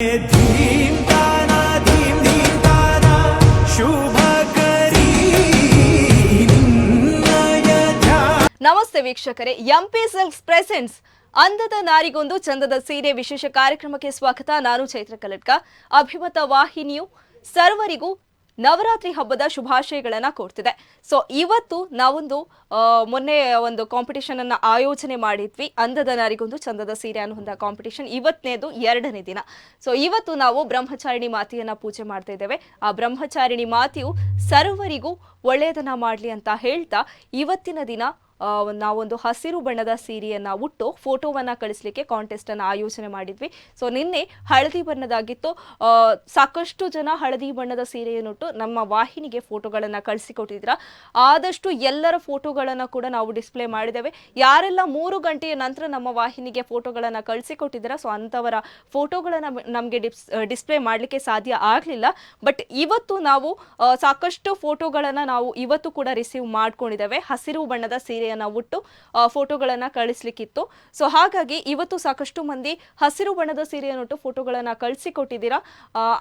धीम ताना धीम धीम ताना शुभकरी ನಿನ್ನಯ ಧ್ಯಾನ ನಮಸ್ತೆ ವೀಕ್ಷಕರೇ ಎಂಪಿ ಸಿಲ್ಕ್ಸ್ ಪ್ರೆಸೆಂಟ್ಸ್ ಅಂದದ ನಾರಿಗೊಂದು ಚಂದದ ಸೀರೆ ವಿಶೇಷ ಕಾರ್ಯಕ್ರಮಕ್ಕೆ ಸ್ವಾಗತ ನಾನು ಚೈತ್ರ ಕಲಟ್ಕ ಅಭಿಮತ ವಾಹಿನಿಯು ಸರ್ವರಿಗೂ ನವರಾತ್ರಿ ಹಬ್ಬದ ಶುಭಾಶಯಗಳನ್ನ ಕೊಡ್ತಿದೆ ಸೊ ಇವತ್ತು ನಾವೊಂದು ಮೊನ್ನೆ ಒಂದು ಕಾಂಪಿಟೇಷನ್ ಅನ್ನ ಆಯೋಜನೆ ಮಾಡಿದ್ವಿ. ಅಂದದ ನಾರಿಗೊಂದು ಚಂದದ ಸೀರೆ ಅನ್ನುವಂಥ ಕಾಂಪಿಟೇಷನ್ ಇವತ್ತನೇದು ಎರಡನೇ ದಿನ. ಸೊ ಇವತ್ತು ನಾವು ಬ್ರಹ್ಮಚಾರಿಣಿ ಮಾತೆಯನ್ನ ಪೂಜೆ ಮಾಡ್ತಾ ಇದ್ದೇವೆ. ಆ ಬ್ರಹ್ಮಚಾರಿಣಿ ಮಾತೆಯು ಸರ್ವರಿಗೂ ಒಳ್ಳೆಯದನ್ನ ಮಾಡಲಿ ಅಂತ ಹೇಳ್ತಾ ಇವತ್ತಿನ ದಿನ ನಾವೊಂದು ಹಸಿರು ಬಣ್ಣದ ಸೀರೆಯನ್ನು ಉಟ್ಟು ಫೋಟೋವನ್ನು ಕಳಿಸ್ಲಿಕ್ಕೆ ಕಾಂಟೆಸ್ಟ್ ಅನ್ನ ಆಯೋಜನೆ ಮಾಡಿದ್ವಿ. ಸೊ ನಿನ್ನೆ ಹಳದಿ ಬಣ್ಣದಾಗಿತ್ತು. ಸಾಕಷ್ಟು ಜನ ಹಳದಿ ಬಣ್ಣದ ಸೀರೆಯನ್ನುಟ್ಟು ನಮ್ಮ ವಾಹಿನಿಗೆ ಫೋಟೋಗಳನ್ನು ಕಳಿಸಿಕೊಟ್ಟಿದ್ರ. ಆದಷ್ಟು ಎಲ್ಲರ ಫೋಟೋಗಳನ್ನು ಕೂಡ ನಾವು ಡಿಸ್ಪ್ಲೇ ಮಾಡಿದ್ದೇವೆ. ಯಾರೆಲ್ಲ ಮೂರು ಗಂಟೆಯ ನಂತರ ನಮ್ಮ ವಾಹಿನಿಗೆ ಫೋಟೋಗಳನ್ನು ಕಳಿಸಿಕೊಟ್ಟಿದ್ದೀರಾ ಸೊ ಅಂಥವರ ಫೋಟೋಗಳನ್ನು ನಮಗೆ ಡಿಸ್ ಡಿಸ್ಪ್ಲೇ ಮಾಡಲಿಕ್ಕೆ ಸಾಧ್ಯ ಆಗಲಿಲ್ಲ. ಬಟ್ ಇವತ್ತು ನಾವು ಸಾಕಷ್ಟು ಫೋಟೋಗಳನ್ನು ನಾವು ಇವತ್ತು ಕೂಡ ರಿಸೀವ್ ಮಾಡ್ಕೊಂಡಿದ್ದೇವೆ. ಹಸಿರು ಬಣ್ಣದ ಸೀರೆಯನ್ನ ಉಟ್ಟು ಫೋಟೋಗಳನ್ನ ಕಳಿಸ್ಲಿಕ್ಕಿತ್ತು. ಸೊ ಹಾಗಾಗಿ ಇವತ್ತು ಸಾಕಷ್ಟು ಮಂದಿ ಹಸಿರು ಬಣ್ಣದ ಸೀರೆಯನ್ನು ಉಟ್ಟು ಫೋಟೋಗಳನ್ನ ಕಳಿಸಿಕೊಟ್ಟಿದ್ದೀರಾ.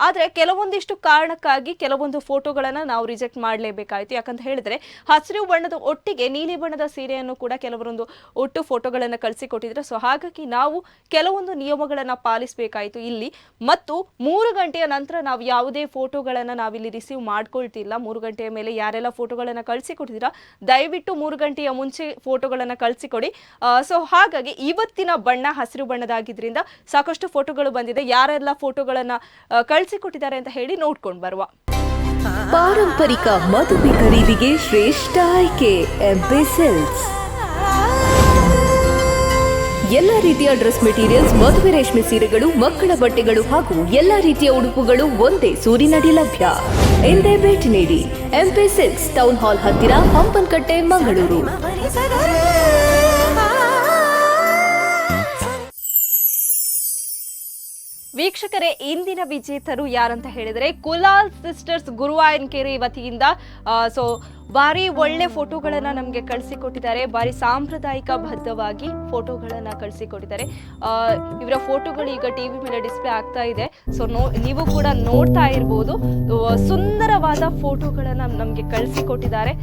ಆದ್ರೆ ಕೆಲವೊಂದಿಷ್ಟು ಕಾರಣಕ್ಕಾಗಿ ಕೆಲವೊಂದು ಫೋಟೋಗಳನ್ನ ನಾವು ರಿಜೆಕ್ಟ್ ಮಾಡಲೇಬೇಕಾಯ್ತು. ಯಾಕಂತ ಹೇಳಿದ್ರೆ, ಹಸಿರು ಬಣ್ಣದ ಒಟ್ಟಿಗೆ ನೀಲಿ ಬಣ್ಣದ ಸೀರೆಯನ್ನು ಕೂಡ ಕೆಲವರೊಂದು ಒಟ್ಟು ಫೋಟೋಗಳನ್ನ ಕಳಿಸಿಕೊಟ್ಟಿದ್ರೆ. ಸೊ ಹಾಗಾಗಿ ನಾವು ಕೆಲವೊಂದು ನಿಯಮಗಳನ್ನ ಪಾಲಿಸಬೇಕಾಯಿತು ಇಲ್ಲಿ. ಮತ್ತು ಮೂರು ಗಂಟೆಯ ನಂತರ ನಾವು ಯಾವುದೇ ಫೋಟೋಗಳನ್ನ ನಾವಿಲ್ಲಿ ರಿಸೀವ್ ಮಾಡ್ಕೊಳ್ತಿಲ್ಲ. ಮೂರು ಗಂಟೆಯ ಮೇಲೆ ಯಾರೆಲ್ಲ ಫೋಟೋಗಳನ್ನ ಕಳಿಸಿಕೊಟ್ಟಿದ್ದೀರಾ, ದಯವಿಟ್ಟು ಮೂರು ಗಂಟೆಯ ಮುಂಚೆ ಫೋಟೋಗಳನ್ನ ಕಳಿಸಿಕೊಡಿ. ಸೊ ಹಾಗಾಗಿ ಇವತ್ತಿನ ಬಣ್ಣ ಹಸಿರು ಬಣ್ಣದಾಗಿದ್ದರಿಂದ ಸಾಕಷ್ಟು ಫೋಟೋಗಳು ಬಂದಿದೆ. ಯಾರೆಲ್ಲ ಫೋಟೋಗಳನ್ನು ಕಳಿಸಿಕೊಟ್ಟಿದ್ದಾರೆ ಅಂತ ಹೇಳಿ ನೋಡ್ಕೊಂಡು ಬರುವ. ಪಾರಂಪರಿಕ ಮದುವೆ ಖರೀದಿಗೆ ಶ್ರೇಷ್ಠ ಆಯ್ಕೆ ಸಿಲ್ಕ್ಸ್ ಎಲ್ಲ ರೀತಿಯ ಡ್ರೆಸ್ ಮೆಟೀರಿಯಲ್ಸ್, ಮದುವೆ ರೇಷ್ಮೆ ಸೀರೆಗಳು, ಮಕ್ಕಳ ಬಟ್ಟೆಗಳು ಹಾಗೂ ಎಲ್ಲ ರೀತಿಯ ಉಡುಪುಗಳು ಒಂದೇ ಸೂರಿನಡಿ ಲಭ್ಯ. ಎಂದೇ ಭೇಟಿ ನೀಡಿ. ಎಂಪಿ ಸಿಕ್ಸ್ ಟೌನ್ ಹಾಲ್ ಹತ್ತಿರ, ಹಂಪನಕಟ್ಟೆ, ಮಂಗಳೂರು. ವೀಕ್ಷಕರೇ, ಇಂದಿನ ವಿಜೇತರು ಯಾರಂತ ಹೇಳಿದರೆ ಕುಲಾಲ್ ಸಿಸ್ಟರ್ಸ್ ಗುರುವಾಯನ್ಕೇರಿ ವತಿಯಿಂದ ಸೊ ಭಾರಿ ಒಳ್ಳೆ ಫೋಟೋಗಳನ್ನು ನಮಗೆ ಕಳಿಸಿಕೊಟ್ಟಿದ್ದಾರೆ. ಭಾರಿ ಸಾಂಪ್ರದಾಯಿಕ ಬದ್ಧವಾಗಿ ಫೋಟೋಗಳನ್ನು ಕಳಿಸಿಕೊಟ್ಟಿದ್ದಾರೆ. ಇವರ ಫೋಟೋಗಳು ಈಗ ಟಿವಿ ಮೇಲೆ ಡಿಸ್ಪ್ಲೇ ಆಗ್ತಾ ಇದೆ. ಸೊ ನೋ, ನೀವು ಕೂಡ ನೋಡ್ತಾ ಇರ್ಬೋದು. ಸುಂದರವಾದ ಫೋಟೋಗಳನ್ನು ನಮಗೆ ಕಳಿಸಿಕೊಟ್ಟಿದ್ದಾರೆ.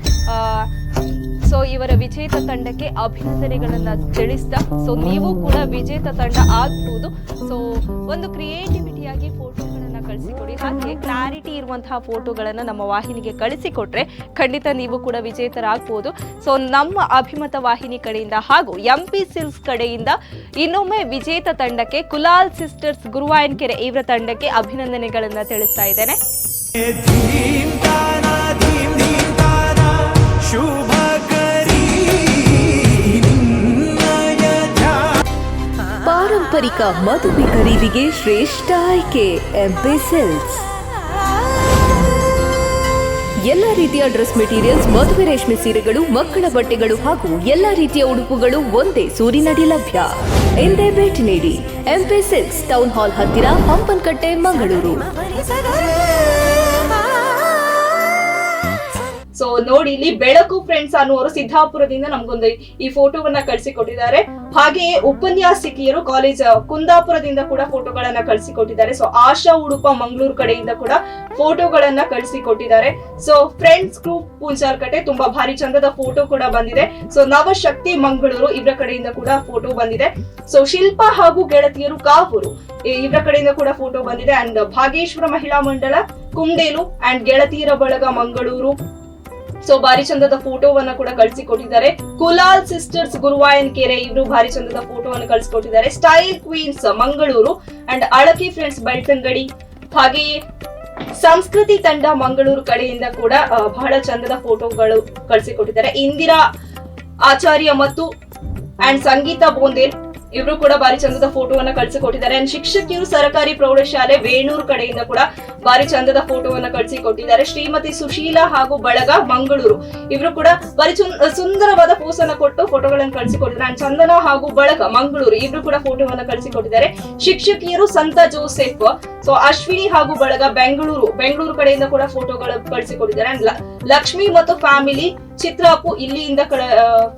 ಸೊ ಇವರ ವಿಜೇತ ತಂಡಕ್ಕೆ ಅಭಿನಂದನೆಗಳನ್ನ ತಿಳಿಸ್ತಾ ಸೊ ನೀವು ಕೂಡ ವಿಜೇತ ತಂಡ ಆಗ್ಬೋದು. ಸೊ ಒಂದು ಕ್ರಿಯೇಟಿವಿಟಿಯಾಗಿ ಫೋಟೋಗಳನ್ನ ಕಳಿಸಿಕೊಡಿ. ಹಾಗೆ ಕ್ಲಾರಿಟಿ ಇರುವಂತಹ ಫೋಟೋಗಳನ್ನ ನಮ್ಮ ವಾಹಿನಿಗೆ ಕಳಿಸಿಕೊಟ್ರೆ ಖಂಡಿತ ನೀವು ಕೂಡ ವಿಜೇತರಾಗ್ಬೋದು. ಸೊ ನಮ್ಮ ಅಭಿಮತ ವಾಹಿನಿ ಕಡೆಯಿಂದ ಹಾಗೂ ಎಂ ಪಿ ಸಿಲ್ಸ್ ಕಡೆಯಿಂದ ಇನ್ನೊಮ್ಮೆ ವಿಜೇತ ತಂಡಕ್ಕೆ ಕುಲಾಲ್ ಸಿಸ್ಟರ್ಸ್ ಗುರುವಾಯನ್ಕೆರೆ ಇವರ ತಂಡಕ್ಕೆ ಅಭಿನಂದನೆಗಳನ್ನ ತಿಳಿಸ್ತಾ ಇದ್ದೇನೆ. ಪಾರಂಪರಿಕ ಮದುವೆ ಖರೀದಿಗೆ ಶ್ರೇಷ್ಠ ಆಯ್ಕೆ ಎಂಪಿಸೆಲ್ಸ್ ಎಲ್ಲ ರೀತಿಯ ಡ್ರೆಸ್ ಮೆಟೀರಿಯಲ್ಸ್, ಮದುವೆ ರೇಷ್ಮೆ ಸೀರೆಗಳು, ಮಕ್ಕಳ ಬಟ್ಟೆಗಳು ಹಾಗೂ ಎಲ್ಲ ರೀತಿಯ ಉಡುಪುಗಳು ಒಂದೇ ಸೂರಿನಡಿ ಲಭ್ಯ. ಎಂದೇ ಭೇಟಿ ನೀಡಿ. ಎಂಪಿ ಸಿಲ್ಕ್ಸ್ ಟೌನ್ ಹಾಲ್ ಹತ್ತಿರ, ಹಂಪನಕಟ್ಟೆ, ಮಂಗಳೂರು. ಸೊ ನೋಡಿ, ಇಲ್ಲಿ ಬೆಳಕು ಫ್ರೆಂಡ್ಸ್ ಅನ್ನುವರು ಸಿದ್ದಾಪುರದಿಂದ ನಮ್ಗೊಂದು ಈ ಫೋಟೋವನ್ನ ಕಳಿಸಿಕೊಟ್ಟಿದ್ದಾರೆ. ಹಾಗೆಯೇ ಉಪನ್ಯಾಸಕಿಯರು ಕಾಲೇಜ್ ಕುಂದಾಪುರದಿಂದ ಕೂಡ ಫೋಟೋಗಳನ್ನ ಕಳಿಸಿಕೊಟ್ಟಿದ್ದಾರೆ. ಸೊ ಆಶಾ ಉಡುಪ ಮಂಗಳೂರು ಕಡೆಯಿಂದ ಕೂಡ ಫೋಟೋಗಳನ್ನ ಕಳಿಸಿಕೊಟ್ಟಿದ್ದಾರೆ. ಸೊ ಫ್ರೆಂಡ್ಸ್ ಗ್ರೂಪ್ ಪೂಂಚಾರ್ಕಟ್ಟೆ ತುಂಬಾ ಭಾರಿ ಚಂದದ ಫೋಟೋ ಕೂಡ ಬಂದಿದೆ. ಸೊ ನವಶಕ್ತಿ ಮಂಗಳೂರು ಇವರ ಕಡೆಯಿಂದ ಕೂಡ ಫೋಟೋ ಬಂದಿದೆ. ಸೊ ಶಿಲ್ಪ ಹಾಗೂ ಗೆಳತಿಯರು ಕಾಪುರು ಇವರ ಕಡೆಯಿಂದ ಕೂಡ ಫೋಟೋ ಬಂದಿದೆ. ಅಂಡ್ ಭಾಗೇಶ್ವರ ಮಹಿಳಾ ಮಂಡಳ ಕುಂಡೇಲು ಅಂಡ್ ಗೆಳತಿಯರ ಬಳಗ ಮಂಗಳೂರು ಸೊ ಭಾರಿ ಚಂದದ ಫೋಟೋವನ್ನ ಕೂಡ ಕಳಿಸಿ ಕೊಟ್ಟಿದ್ದಾರೆ ಕುಲಾಲ್ ಸಿಸ್ಟರ್ಸ್ ಗುರುವಾಯನ್ ಕೆರೆ ಇವರು ಭಾರಿ ಚಂದದ ಫೋಟೋವನ್ನು ಕಳಿಸಿಕೊಟ್ಟಿದ್ದಾರೆ. Style queens Mangaluru and Alaki friends Belthangady ಹಾಗೆಯೇ ಸಂಸ್ಕೃತಿ ತಂಡ ಮಂಗಳೂರು ಕಡೆಯಿಂದ ಕೂಡ ಬಹಳ ಚಂದದ ಫೋಟೋಗಳು ಕಳಿಸಿಕೊಟ್ಟಿದ್ದಾರೆ. ಇಂದಿರಾ, ಆಚಾರ್ಯ ಮತ್ತು ಅಂಡ್ ಸಂಗೀತ ಬೋಂದೇಲ್ ಇವರು ಕೂಡ ಭಾರಿ ಚಂದದ ಫೋಟೋವನ್ನ ಕಳಿಸಿಕೊಟ್ಟಿದ್ದಾರೆ. ಅಂಡ್ ಶಿಕ್ಷಕಿಯರು ಸರ್ಕಾರಿ ಪ್ರೌಢಶಾಲೆ ವೇಣೂರು ಕಡೆಯಿಂದ ಕೂಡ ಭಾರಿ ಚಂದದ ಫೋಟೋವನ್ನ ಕಳಿಸಿಕೊಟ್ಟಿದ್ದಾರೆ. ಶ್ರೀಮತಿ ಸುಶೀಲಾ ಹಾಗೂ ಬಳಗ ಮಂಗಳೂರು. ಇವರು ಕೂಡ ಬಾರಿ ಸುಂದರವಾದ ಪೋಸ್ ಕೊಟ್ಟು ಫೋಟೋಗಳನ್ನು ಕಳಿಸಿಕೊಟ್ಟಿದ್ದಾರೆ. ಅಂಡ್ ಚಂದನ ಹಾಗೂ ಬಳಗ ಮಂಗಳೂರು ಇವರು ಕೂಡ ಫೋಟೋವನ್ನ ಕಳಿಸಿಕೊಟ್ಟಿದ್ದಾರೆ. ಶಿಕ್ಷಕಿಯರು ಸಂತ ಜೋಸೆಫ್, ಸೊ ಅಶ್ವಿನಿ ಹಾಗೂ ಬಳಗ ಬೆಂಗಳೂರು ಬೆಂಗಳೂರು ಕಡೆಯಿಂದ ಕೂಡ ಫೋಟೋಗಳು ಕಳಿಸಿಕೊಟ್ಟಿದ್ದಾರೆ. ಅಂಡ್ ಲಕ್ಷ್ಮಿ ಮತ್ತು ಫ್ಯಾಮಿಲಿ ಚಿತ್ರಾಪು ಇಲ್ಲಿಂದ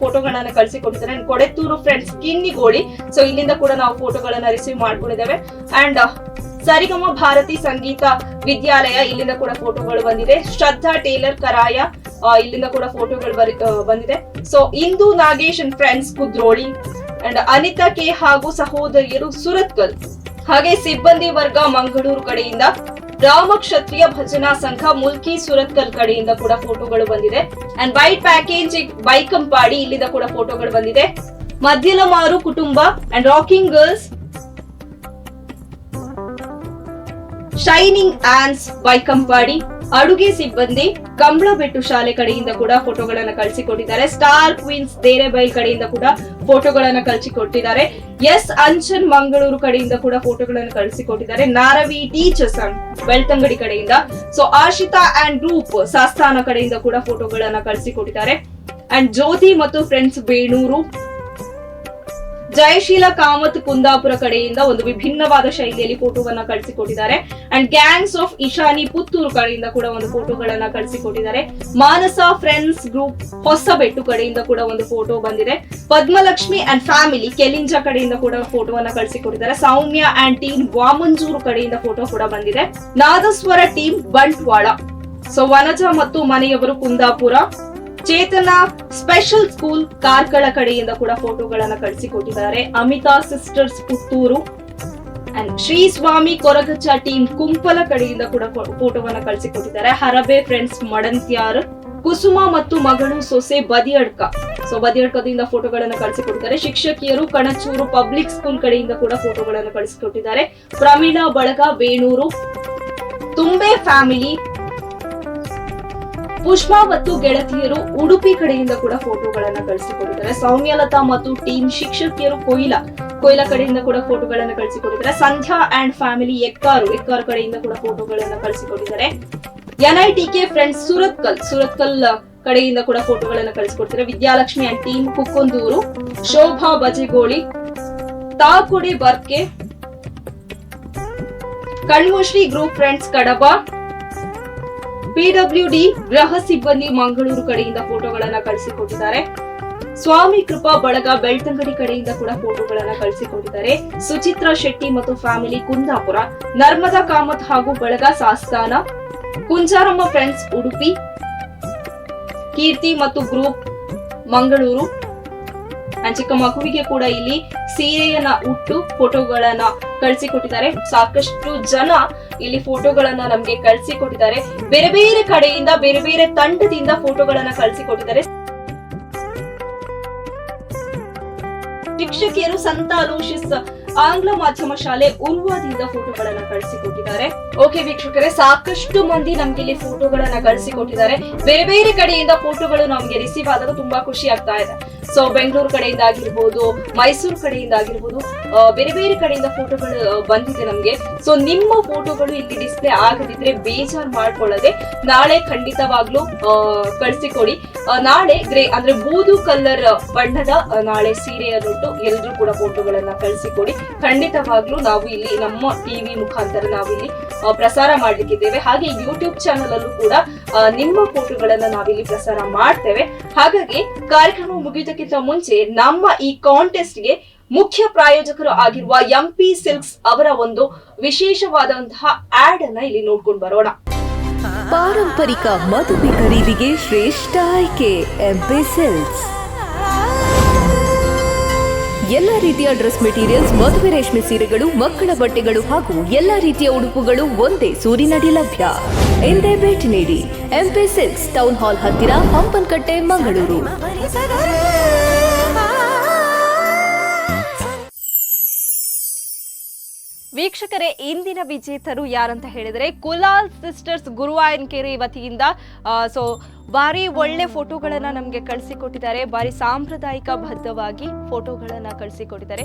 ಫೋಟೋಗಳನ್ನ ಕಳಿಸಿಕೊಟ್ಟಿದ್ದಾರೆ. And Kodethoor friends Kinnigoli. So ಇಲ್ಲಿಂದ ಕೂಡ ನಾವು ಫೋಟೋಗಳನ್ನ ರಿಸೀವ್ ಮಾಡ್ಕೊಂಡಿದ್ದೇವೆ ಅಂಡ್ ಸರಿಗಮ ಭಾರತಿ ಸಂಗೀತ ವಿದ್ಯಾಲಯ, ಇಲ್ಲಿಂದ ಕೂಡ ಫೋಟೋಗಳು ಬಂದಿದೆ. ಶ್ರದ್ಧಾ ಟೇಲರ್ ಕರಾಯ ಇಲ್ಲಿಂದ ಕೂಡ ಫೋಟೋಗಳು ಬಂದಿದೆ. So into Nagesh and friends Kudroli. And Anita K ಹಾಗೂ ಸಹೋದರಿಯರು ಸುರತ್ಕಲ್. ಹಾಗೆ ಸಿಬ್ಬಂದಿ ವರ್ಗ, ಮಂಗಳೂರು ಕಡೆಯಿಂದ ರಾಮ ಕ್ಷತ್ರಿಯ ಭಜನಾ ಸಂಘ ಮುಲ್ಕಿ ಸುರತ್ಕಲ್ ಕಡೆಯಿಂದ ಕೂಡ ಫೋಟೋಗಳು ಬಂದಿದೆ. ಅಂಡ್ ವೈಟ್ ಪ್ಯಾಕೇಜ್ ಬೈಕಂಪಾಡಿ ಇಲ್ಲಿಂದ ಕೂಡ ಫೋಟೋಗಳು ಬಂದಿದೆ. ಮಧ್ಯಲಮಾರು ಕುಟುಂಬ and rocking girls shining aunts Baikampady ಅಡುಗೆ ಸಿಬ್ಬಂದಿ ಕಂಬಳ ಬೆಟ್ಟು ಶಾಲೆ ಕಡೆಯಿಂದ ಕೂಡ ಫೋಟೋಗಳನ್ನ ಕಳಿಸಿಕೊಟ್ಟಿದ್ದಾರೆ. ಸ್ಟಾರ್ ಕ್ವೀನ್ಸ್ ದೇರೆಬೈಲ್ ಕಡೆಯಿಂದ ಕೂಡ ಫೋಟೋಗಳನ್ನ ಕಳಿಸಿಕೊಟ್ಟಿದ್ದಾರೆ. ಎಸ್ ಅಂಚನ್ ಮಂಗಳೂರು ಕಡೆಯಿಂದ ಕೂಡ ಫೋಟೋಗಳನ್ನು ಕಳಿಸಿಕೊಟ್ಟಿದ್ದಾರೆ. ನಾರವಿ ಟೀಚರ್ಸ್ ಬೆಳ್ತಂಗಡಿ ಕಡೆಯಿಂದ. ಸೊ ಆಶಿತಾ ಅಂಡ್ ರೂಪ್ ಸಾಸ್ತಾನ ಕಡೆಯಿಂದ ಕೂಡ ಫೋಟೋಗಳನ್ನ ಕಳಿಸಿಕೊಟ್ಟಿದ್ದಾರೆ. ಅಂಡ್ ಜ್ಯೋತಿ ಮತ್ತು ಫ್ರೆಂಡ್ಸ್ ಬೇಣೂರು ಜಯಶೀಲ ಕಾಮತ್ ಕುಂದಾಪುರ ಕಡೆಯಿಂದ ಒಂದು ವಿಭಿನ್ನವಾದ ಶೈಲಿಯಲ್ಲಿ ಫೋಟೋವನ್ನ ಕಳಿಸಿಕೊಟ್ಟಿದ್ದಾರೆ. And gangs of Ishani Puttur ಕಡೆಯಿಂದ ಕೂಡ ಒಂದು ಫೋಟೋಗಳನ್ನ ಕಳಿಸಿಕೊಟ್ಟಿದ್ದಾರೆ. ಮಾನಸ ಫ್ರೆಂಡ್ಸ್ ಗ್ರೂಪ್ ಹೊಸಬೆಟ್ಟು ಕಡೆಯಿಂದ ಕೂಡ ಒಂದು ಫೋಟೋ ಬಂದಿದೆ. ಪದ್ಮಲಕ್ಷ್ಮಿ ಅಂಡ್ ಫ್ಯಾಮಿಲಿ ಕೆಲಿಂಜ ಕಡೆಯಿಂದ ಕೂಡ ಫೋಟೋವನ್ನ ಕಳಿಸಿಕೊಟ್ಟಿದ್ದಾರೆ. ಸೌಮ್ಯ ಅಂಡ್ ಟೀಮ್ ವಾಮಂಜೂರು ಕಡೆಯಿಂದ ಫೋಟೋ ಕೂಡ ಬಂದಿದೆ. ನಾದಸ್ವರ ಟೀಮ್ ಬಂಟ್ವಾಳ. ಸೊ ವನಜ ಮತ್ತು ಮನೆಯವರು ಕುಂದಾಪುರ. ಚೇತನ ಸ್ಪೆಷಲ್ ಸ್ಕೂಲ್ ಕಾರ್ಕಳ ಕಡೆಯಿಂದ ಕೂಡ ಫೋಟೋಗಳನ್ನ ಕಳಿಸಿಕೊಟ್ಟಿದ್ದಾರೆ. Amitha sisters Puttur and Shri Swami Koragajja team Kumpala ಕಡೆಯಿಂದ ಕೂಡ ಫೋಟೋವನ್ನ ಕಳಿಸಿಕೊಟ್ಟಿದ್ದಾರೆ. ಹರಬೆ ಫ್ರೆಂಡ್ಸ್ ಮಡಂತ್ಯಾರ್, ಕುಸುಮ ಮತ್ತು ಮಗಳು ಸೊಸೆ ಬದಿಯಡ್ಕ. ಸೊ ಬದಿಯಡ್ಕದಿಂದ ಫೋಟೋಗಳನ್ನ ಕಳಿಸಿಕೊಟ್ಟಿದ್ದಾರೆ. ಶಿಕ್ಷಕಿಯರು ಕಣಚೂರು ಪಬ್ಲಿಕ್ ಸ್ಕೂಲ್ ಕಡೆಯಿಂದ ಕೂಡ ಫೋಟೋಗಳನ್ನು ಕಳಿಸಿಕೊಟ್ಟಿದ್ದಾರೆ. ಪ್ರಮೀಳಾ ಬಳಗ ಬೇಣೂರು ತುಂಬೆ ಫ್ಯಾಮಿಲಿ ಪುಷ್ಪ ಮತ್ತು ಗೆಳತಿಯರು ಉಡುಪಿ ಕಡೆಯಿಂದ ಕೂಡ ಫೋಟೋಗಳನ್ನ ಕಳಿಸಿಕೊಟ್ಟಿದ್ದಾರೆ. ಸೌಮ್ಯಲತಾ ಮತ್ತು ಟೀಮ್ ಶಿಕ್ಷಕಿಯರು ಕೊಯ್ಲಾ ಕೊಯ್ಲಾ ಕಡೆಯಿಂದ ಕೂಡ ಫೋಟೋಗಳನ್ನ ಕಳಿಸಿಕೊಟ್ಟಿದ್ದಾರೆ. ಸಂಧ್ಯಾ ಅಂಡ್ ಫ್ಯಾಮಿಲಿ ಎಕ್ಕಾರು ಎಕ್ಕಾರು ಕಡೆಯಿಂದ ಕೂಡ ಫೋಟೋಗಳನ್ನ ಕಳಿಸಿಕೊಟ್ಟಿದ್ದಾರೆ. ಎನ್ಐಟಿಕೆ ಫ್ರೆಂಡ್ಸ್ ಸುರತ್ಕಲ್ ಸುರತ್ಕಲ್ ಕಡೆಯಿಂದ ಕೂಡ ಫೋಟೋಗಳನ್ನ ಕಳಿಸಿಕೊಡ್ತಾರೆ. Vidyalakshmi and team Kukkondur, Shobha Bajegoli, Thakudi Barke, Kanmushree group friends Kadaba PWD ಗೃಹ ಸಿಬ್ಬಂದಿ ಮಂಗಳೂರು ಕಡೆಯಿಂದ ಫೋಟೋಗಳನ್ನ ಕಳಿಸಿಕೊಟ್ಟಿದ್ದಾರೆ. ಸ್ವಾಮಿ ಕೃಪಾ ಬಳಗ ಬೆಳ್ತಂಗಡಿ ಕಡೆಯಿಂದ ಕೂಡ ಫೋಟೋಗಳನ್ನ ಕಳಿಸಿಕೊಟ್ಟಿದ್ದಾರೆ. ಸುಚಿತ್ರಾ ಶೆಟ್ಟಿ ಮತ್ತು ಫ್ಯಾಮಿಲಿ ಕುಂದಾಪುರ, ನರ್ಮದಾ ಕಾಮತ್ ಹಾಗೂ ಬಳಗ ಸಾಸ್ತಾನ, ಕುಂಜಾರಮ್ಮ ಫ್ರೆಂಡ್ಸ್ ಉಡುಪಿ, ಕೀರ್ತಿ ಮತ್ತು ಗ್ರೂಪ್ ಮಂಗಳೂರು. ಚಿಕ್ಕ ಮಗುವಿಗೆ ಕೂಡ ಇಲ್ಲಿ ಸೀರೆಯನ್ನ ಉಟ್ಟು ಫೋಟೋಗಳನ್ನ ಕಳಿಸಿಕೊಟ್ಟಿದ್ದಾರೆ. ಸಾಕಷ್ಟು ಜನ ಇಲ್ಲಿ ಫೋಟೋಗಳನ್ನ ನಮ್ಗೆ ಕಳಿಸಿಕೊಟ್ಟಿದ್ದಾರೆ. ಬೇರೆ ಬೇರೆ ಕಡೆಯಿಂದ, ಬೇರೆ ಬೇರೆ ತಂಡದಿಂದ ಫೋಟೋಗಳನ್ನ ಕಳಿಸಿಕೊಟ್ಟಿದ್ದಾರೆ. ಶಿಕ್ಷಕಿಯರು ಸಂತ ಅಲೋಶಿಸ್ ಆಂಗ್ಲ ಮಾಧ್ಯಮ ಶಾಲೆ ಉರ್ವಾದಿಂದ ಫೋಟೋಗಳನ್ನ ಕಳಿಸಿಕೊಟ್ಟಿದ್ದಾರೆ. ಓಕೆ ವೀಕ್ಷಕರೇ, ಸಾಕಷ್ಟು ಮಂದಿ ನಮ್ಗೆ ಇಲ್ಲಿ ಫೋಟೋಗಳನ್ನ ಕಳಿಸಿಕೊಟ್ಟಿದ್ದಾರೆ. ಬೇರೆ ಬೇರೆ ಕಡೆಯಿಂದ ಫೋಟೋಗಳು ನಮ್ಗೆ ರಿಸೀವ್ ಆದಾಗ ತುಂಬಾ ಖುಷಿ ಆಗ್ತಾ ಇದೆ. ಸೊ ಬೆಂಗಳೂರು ಕಡೆಯಿಂದ ಆಗಿರ್ಬೋದು, ಮೈಸೂರು ಕಡೆಯಿಂದ ಆಗಿರ್ಬೋದು ಬೇರೆ ಬೇರೆ ಕಡೆಯಿಂದ ಫೋಟೋಗಳು ಬಂದಿದೆ ನಮ್ಗೆ. ಸೊ ನಿಮ್ಮ ಫೋಟೋಗಳು ಇಲ್ಲಿ ಡಿಸ್ಪ್ಲೇ ಆಗದಿದ್ರೆ ಬೇಜಾರ್ ಮಾಡ್ಕೊಳ್ಳದೆ ನಾಳೆ ಖಂಡಿತವಾಗ್ಲೂ ಕಳಿಸಿಕೊಡಿ. ನಾಳೆ ಗ್ರೇ, ಅಂದ್ರೆ ಬೂದು ಕಲರ್ ಬಣ್ಣದ ನಾಳೆ ನಾಳೆ ಸೀರೆಯನ್ನುಟ್ಟು ಎಲ್ರೂ ಕೂಡ ಫೋಟೋಗಳನ್ನ ಕಳಿಸಿಕೊಡಿ. ಖಂಡಿತವಾಗ್ಲೂ ನಾವು ಇಲ್ಲಿ ನಮ್ಮ ಟಿವಿ ಮುಖಾಂತರ ನಾವಿಲ್ಲಿ ಪ್ರಸಾರ ಮಾಡ್ಲಿಕ್ಕಿದ್ದೇವೆ. ಹಾಗೆ ಯೂಟ್ಯೂಬ್ ಚಾನಲ್ ಅಲ್ಲೂ ಕೂಡ ನಿಮ್ಮ ಫೋಟೋಗಳನ್ನ ನಾವಿಲ್ಲಿ ಪ್ರಸಾರ ಮಾಡ್ತೇವೆ. ಹಾಗಾಗಿ ಕಾರ್ಯಕ್ರಮ ಮುಗಿಯೋದಕ್ಕಿಂತ ಮುಂಚೆ ನಮ್ಮ ಈ ಕಾಂಟೆಸ್ಟ್ಗೆ ಮುಖ್ಯ ಪ್ರಾಯೋಜಕರು ಆಗಿರುವ ಎಂ ಪಿ ಸಿಲ್ಕ್ಸ್ ಅವರ ಒಂದು ವಿಶೇಷವಾದಂತಹ ಆಡ್ ಅನ್ನ ಇಲ್ಲಿ ನೋಡ್ಕೊಂಡು ಬರೋಣ. ಪಾರಂಪರಿಕ ಮದುವೆ ಖರೀದಿಗೆ ಶ್ರೇಷ್ಠ ಆಯ್ಕೆ ಎಂಪಿ ಸಿಲ್ಕ್ಸ್ ಎಲ್ಲ ರೀತಿಯ ಡ್ರೆಸ್ ಮೆಟೀರಿಯಲ್ಸ್, ಮದುವೆ ರೇಷ್ಮೆ ಸೀರೆಗಳು, ಮಕ್ಕಳ ಬಟ್ಟೆಗಳು ಹಾಗೂ ಎಲ್ಲ ರೀತಿಯ ಉಡುಪುಗಳು ಒಂದೇ ಸೂರಿನಡಿ ಲಭ್ಯ. ಎಂದೇ ಭೇಟಿ ನೀಡಿ. ಎಂಪಿ ಸಿಕ್ಸ್ ಟೌನ್ ಹಾಲ್ ಹತ್ತಿರ, ಹಂಪನಕಟ್ಟೆ, ಮಂಗಳೂರು. ವೀಕ್ಷಕರೇ, ಇಂದಿನ ವಿಜೇತರು ಯಾರಂತ ಹೇಳಿದರೆ ಕುಲಾಲ್ ಸಿಸ್ಟರ್ಸ್ ಗುರುವಾಯನ್ಕೆರೆ ವತಿಯಿಂದ ಸೊ ಭಾರಿ ಒಳ್ಳೆ ಫೋಟೋಗಳನ್ನು ನಮಗೆ ಕಳಿಸಿಕೊಟ್ಟಿದ್ದಾರೆ. ಭಾರಿ ಸಾಂಪ್ರದಾಯಿಕ ಬದ್ಧವಾಗಿ ಫೋಟೋಗಳನ್ನು ಕಳಿಸಿಕೊಟ್ಟಿದ್ದಾರೆ.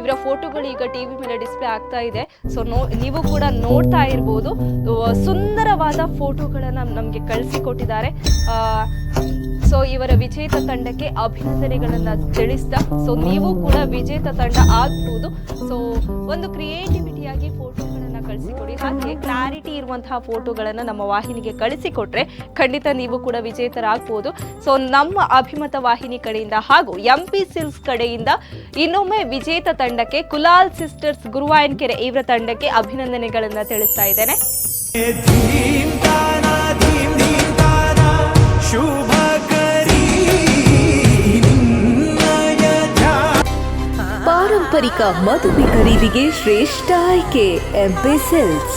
ಇವರ ಫೋಟೋಗಳು ಈಗ ಟಿ ವಿ ಮೇಲೆ ಡಿಸ್ಪ್ಲೇ ಆಗ್ತಾ ಇದೆ. ಸೊ ನೋ, ನೀವು ಕೂಡ ನೋಡ್ತಾ ಇರ್ಬೋದು. ಸುಂದರವಾದ ಫೋಟೋಗಳನ್ನು ನಮಗೆ ಕಳಿಸಿಕೊಟ್ಟಿದ್ದಾರೆ. ಸೊ ಇವರ ವಿಜೇತ ತಂಡಕ್ಕೆ ಅಭಿನಂದನೆಗಳನ್ನ ತಿಳಿಸ್ತಾ ಸೊ ನೀವು ಕೂಡ ವಿಜೇತ ತಂಡ ಆಗ್ಬೋದು. ಸೊ ಒಂದು ಕ್ರಿಯೇಟಿವಿಟಿಯಾಗಿ ಫೋಟೋಗಳನ್ನ ಕಳಿಸಿಕೊಡಿ. ಹಾಗೆ ಕ್ಲಾರಿಟಿ ಇರುವಂತಹ ಫೋಟೋಗಳನ್ನ ನಮ್ಮ ವಾಹಿನಿಗೆ ಕಳಿಸಿಕೊಟ್ರೆ ಖಂಡಿತ ನೀವು ಕೂಡ ವಿಜೇತರಾಗ್ಬೋದು. ಸೊ ನಮ್ಮ ಅಭಿಮತ ವಾಹಿನಿ ಕಡೆಯಿಂದ ಹಾಗೂ ಎಂ ಪಿ ಸಿಲ್ಸ್ ಕಡೆಯಿಂದ ಇನ್ನೊಮ್ಮೆ ವಿಜೇತ ತಂಡಕ್ಕೆ ಕುಲಾಲ್ ಸಿಸ್ಟರ್ಸ್ ಗುರುವಾಯನ್ಕೆರೆ ಇವರ ತಂಡಕ್ಕೆ ಅಭಿನಂದನೆಗಳನ್ನ ತಿಳಿಸ್ತಾ ಇದ್ದೇನೆ. ಪಾರಂಪರಿಕ ಮದುವೆ ಖರೀದಿಗೆ ಶ್ರೇಷ್ಠ ಆಯ್ಕೆ ಎಂಪಿ ಸಿಲ್ಕ್ಸ್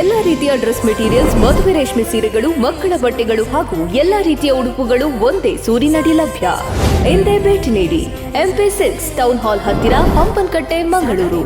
ಎಲ್ಲ ರೀತಿಯ ಡ್ರೆಸ್ ಮೆಟೀರಿಯಲ್ಸ್, ಮದುವೆ ರೇಷ್ಮೆ ಸೀರೆಗಳು, ಮಕ್ಕಳ ಬಟ್ಟೆಗಳು ಹಾಗೂ ಎಲ್ಲ ರೀತಿಯ ಉಡುಪುಗಳು ಒಂದೇ ಸೂರಿನಡಿ ಲಭ್ಯ. ಎಂದೇ ಭೇಟಿ ನೀಡಿ. ಎಂಪಿ ಸಿಲ್ಕ್ಸ್ ಟೌನ್ ಹಾಲ್ ಹತ್ತಿರ, ಹಂಪನಕಟ್ಟೆ, ಮಂಗಳೂರು.